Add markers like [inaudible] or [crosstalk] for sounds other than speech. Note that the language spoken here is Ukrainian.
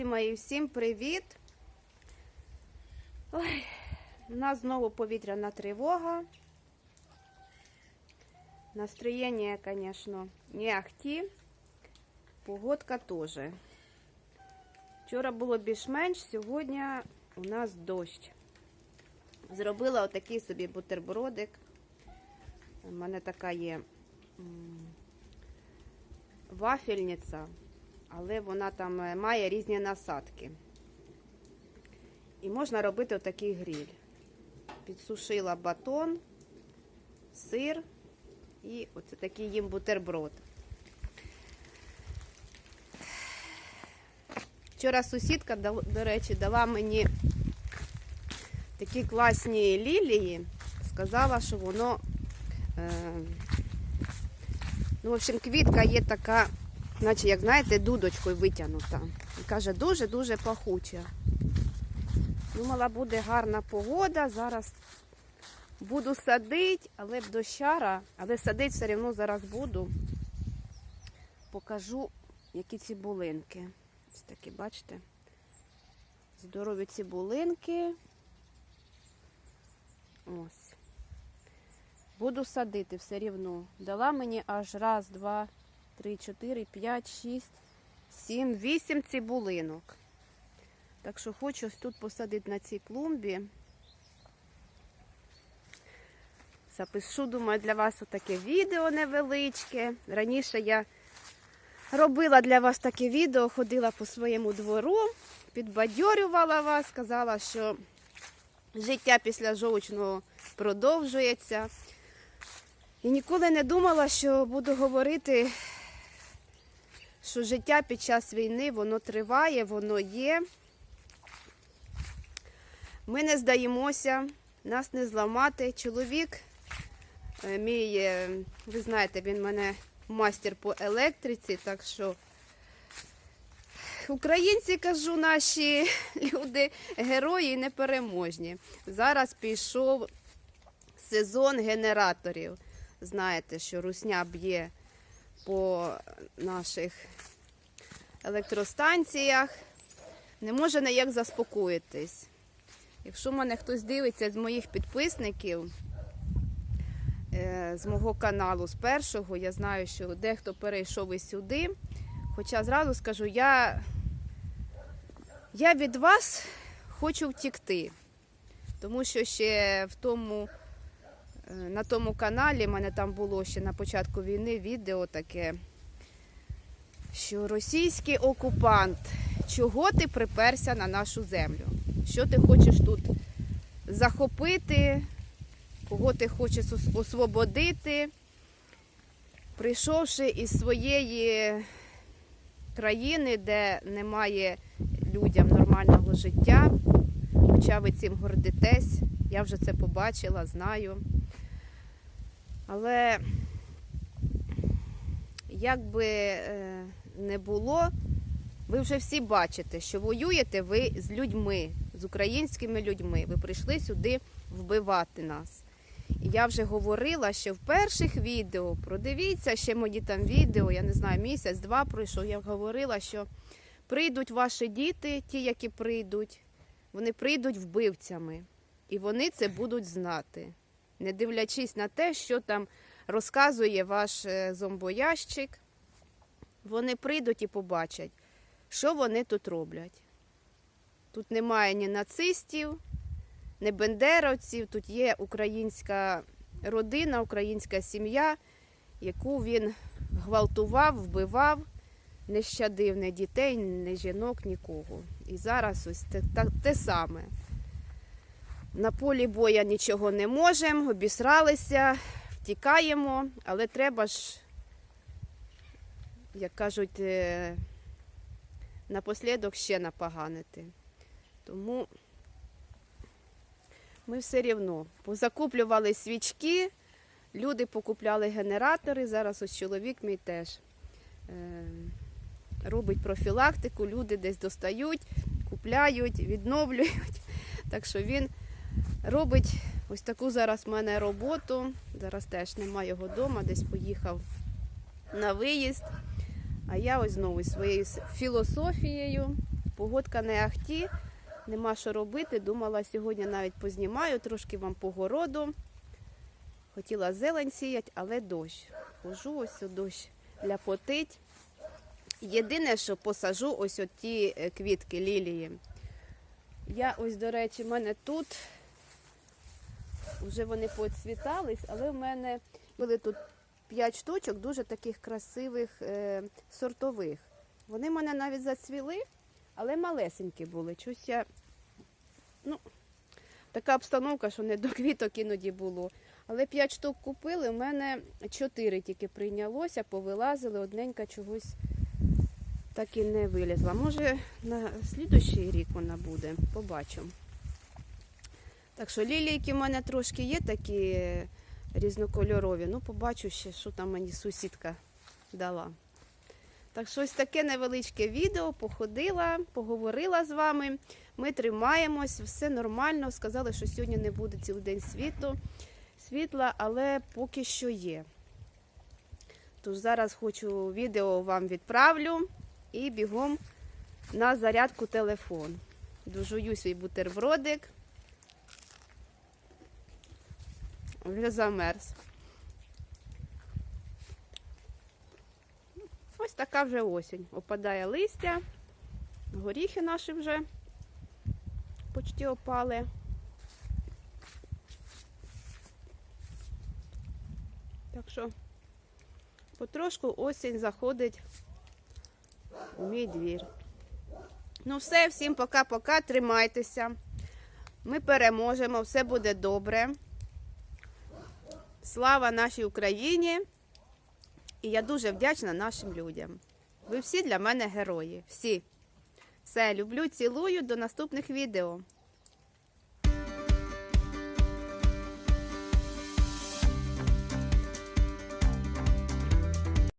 Друзі мої, всім привіт! Ой, у нас знову повітряна тривога. Настроєння, звісно, не ахті. Погодка теж. Вчора було більш-менш, сьогодні у нас дощ. Зробила отакий собі бутербродик. У мене така є вафельниця, але вона там е, має різні насадки. І можна робити отакий гриль. Підсушила батон, сир і оце такий їм бутерброд. Вчора сусідка, до речі, дала мені такі класні лілії. Сказала, що воно. Е, ну, в общем, квітка є така, наче, як знаєте, дудочкою витягнута. І каже, дуже-дуже пахуча. Думала, буде гарна погода. Зараз буду садити, але б дощара, але садити все одно зараз буду. Покажу, які цибулинки. Ось такі, бачите? Здорові цибулинки. Ось. Буду садити все рівно. Дала мені аж раз, два, три, чотири, п'ять, шість, сім, вісім цибулинок. Так що хочу ось тут посадити на цій клумбі. Запишу, думаю, для вас таке відео невеличке. Раніше я робила для вас таке відео, ходила по своєму двору, підбадьорювала вас, сказала, що життя після жовчного продовжується. І ніколи не думала, що буду говорити, що життя під час війни воно триває, воно є. Ми не здаємося, нас не зламати. Чоловік е, мій, е, ви знаєте, він мене мастер по електриці, так що українці, кажу, наші [laughs] люди, герої непереможні. Зараз пішов сезон генераторів. Знаєте, що русня б'є по наших електростанціях. Не може ніяк заспокоїтись. Якщо мене хтось дивиться з моїх підписників, е, з мого каналу, з першого, я знаю, що дехто перейшов і сюди. Хоча зразу скажу, я, я від вас хочу втікти. Тому що ще в тому, на тому каналі, в мене там було ще на початку війни відео таке, що російський окупант, чого ти приперся на нашу землю? Що ти хочеш тут захопити, кого ти хочеш освободити, прийшовши із своєї країни, де немає людям нормального життя, хоча ви цим гордитесь, я вже це побачила, знаю. Але як би е, не було, ви вже всі бачите, що воюєте ви з людьми, з українськими людьми. Ви прийшли сюди вбивати нас. І я вже говорила, що в перших відео, продивіться ще мої там відео, я не знаю, місяць-два пройшов. Я говорила, що прийдуть ваші діти, ті, які прийдуть, вони прийдуть вбивцями. І вони це будуть знати, не дивлячись на те, що там розказує ваш е, зомбоящик. Вони прийдуть і побачать, що вони тут роблять. Тут немає ні нацистів, ні бендеровців, тут є українська родина, українська сім'я, яку він гвалтував, вбивав, не щадив ні дітей, ні жінок, нікого. І зараз ось те, те, те саме. На полі боя нічого не можемо, обісралися, втікаємо, але треба ж, як кажуть, е, напослідок ще напоганити. Тому ми все рівно позакуплювали свічки, люди покупляли генератори. Зараз ось чоловік мій теж е, робить профілактику, люди десь достають, купляють, відновлюють. Так що він робить ось таку зараз в мене роботу. Зараз теж немає його вдома, десь поїхав на виїзд. А я ось знову своєю філософією Погодка не ахті, нема що робити. Думала, сьогодні навіть познімаю, трошки вам по городу. Хотіла зелень сіяти, але дощ. Хожу, ось дощ ляпотить. Єдине, що посажу ось ті е, квітки лілії. Я ось, до речі, в мене тут вже вони поцвітались, але в мене були тут 5 штучок дуже таких красивих е, сортових. Вони в мене навіть зацвіли, але малесенькі були. Чусь я, ну, така обстановка, що не до квіток іноді було. Але 5 штук купили, в мене 4 тільки прийнялося, повилазили, одненька чогось так і не вилізла. Може, на слідущий рік вона буде, побачимо. Так що лілійки в мене трошки є такі різнокольорові. Ну, побачу ще, що там мені сусідка дала. Так що ось таке невеличке відео. Походила, поговорила з вами. Ми тримаємось, все нормально. Сказали, що сьогодні не буде цілий день світу, світла, але поки що є. Тож зараз хочу відео вам відправлю і бігом на зарядку телефон. Дожую свій бутербродик. Вже замерз. Ось така вже осінь. Опадає листя, горіхи наші вже почти опали. Так що потрошку осінь заходить у мій двір. Ну все, всім пока-пока, тримайтеся. Ми переможемо, все буде добре. Слава нашій Україні! І я дуже вдячна нашим людям. Ви всі для мене герої. Всі. Все, люблю, цілую. До наступних відео.